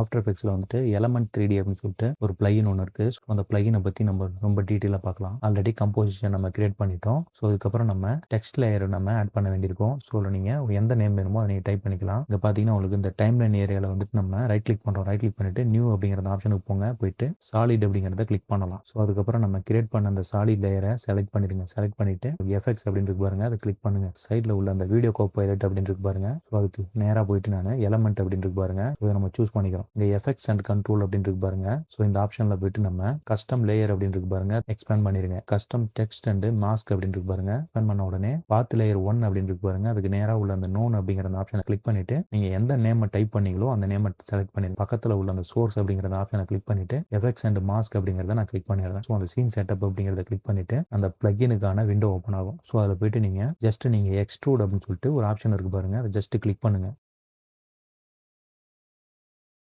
After எஃபெக்ட்ஸில் வந்துட்டு element three D அப்படின்னு சொல்லிட்டு ஒரு பிளகின் ஒன்று இருக்குது ஸோ அந்த பிளகினை பற்றி நம்ம ரொம்ப டீட்டெயிலாக பார்க்கலாம். ஆல்ரெடி கம்போசிஷன் நம்ம கிரியேட் பண்ணிட்டோம். ஸோ அதுக்கப்புறம் நம்ம டெக்ஸ்ட் லேயர் நம்ம ஆட் பண்ண வேண்டியிருக்கோம். ஸோ நீங்கள் எந்த நேம் வேணுமோ அதை நீங்கள் டைப் பண்ணிக்கலாம். இங்கே பார்த்தீங்கன்னா உங்களுக்கு இந்த டைம் லைன் ஏரியாவில் வந்துட்டு நம்ம ரைட் கிளிக் பண்ணுறோம் ரைட் கிளிக் பண்ணிட்டு நியூ அப்படிங்கிற ஆப்ஷனுக்கு போங்க. போயிட்டு சாலிட் அப்படிங்கிறத கிளிக் பண்ணலாம். ஸோ அதுக்கப்புறம் நம்ம கிரியேட் பண்ண அந்த சாலிட் லேயரை செலக்ட் பண்ணிடுங்க. செலக்ட் பண்ணிட்டு எஃபெக்ட்ஸ் அப்படின்னு பாருங்க. அதை கிளிக் பண்ணுங்க. சைடில் உள்ள அந்த வீடியோ கோ பைலட் அப்படின்னு பாருங்க. ஸோ அதுக்கு நேராக போயிட்டு நான் எலமெண்ட் அப்படின்னு பாருங்க. இதை நம்ம சூஸ் பண்ணிக்கிறோம். இங்கே எஃபெக்ட்ஸ் அண்ட் கண்ட்ரோல் அப்படின்னு இருக்கு பாருங்க. ஸோ இந்த ஆப்ஷனில் போயிட்டு நம்ம கஸ்டம் லேயர் அப்படின்னு இருக்கு பாருங்க. எக்ஸ்பேண்ட் பண்ணிருங்க. கஸ்டம் டெக்ஸ்ட் அண்ட் மாஸ்க் அப்படின்னு இருக்கு பாருங்க. எக்ஸ்பேண்ட் பண்ண உடனே பாத் லேயர் ஒன் அப்படின்னு இருக்கு பாருங்க. அதுக்கு நேராக உள்ள அந்த நோன் அப்படிங்கிற அந்த ஆப்ஷனை கிளிக் பண்ணிட்டு நீங்க எந்த நேமை டைப் பண்ணீங்களோ அந்த நேமை செலக்ட் பண்ணி பக்கத்தில் உள்ள அந்த சோர்ஸ் அப்படிங்கிற ஆப்ஷனை கிளிக் பண்ணிட்டு எஃபெக்ட்ஸ் அண்ட் மாஸ்க் அப்படிங்கிறத நான் கிளிக் பண்ணிடுறேன். ஸோ அந்த சீன் செட்டப் அப்படிங்கிறத கிளிக் பண்ணிட்டு அந்த பிளகினுக்கான விண்டோ ஓப்பன் ஆகும். ஸோ அதில் போயிட்டு நீங்கள் ஜஸ்ட் நீங்கள் எக்ஸ்ட்ரூட் அப்படின்னு சொல்லிட்டு ஒரு ஆப்ஷன் இருக்கு பாருங்க. அதை ஜஸ்ட் கிளிக் பண்ணுங்க.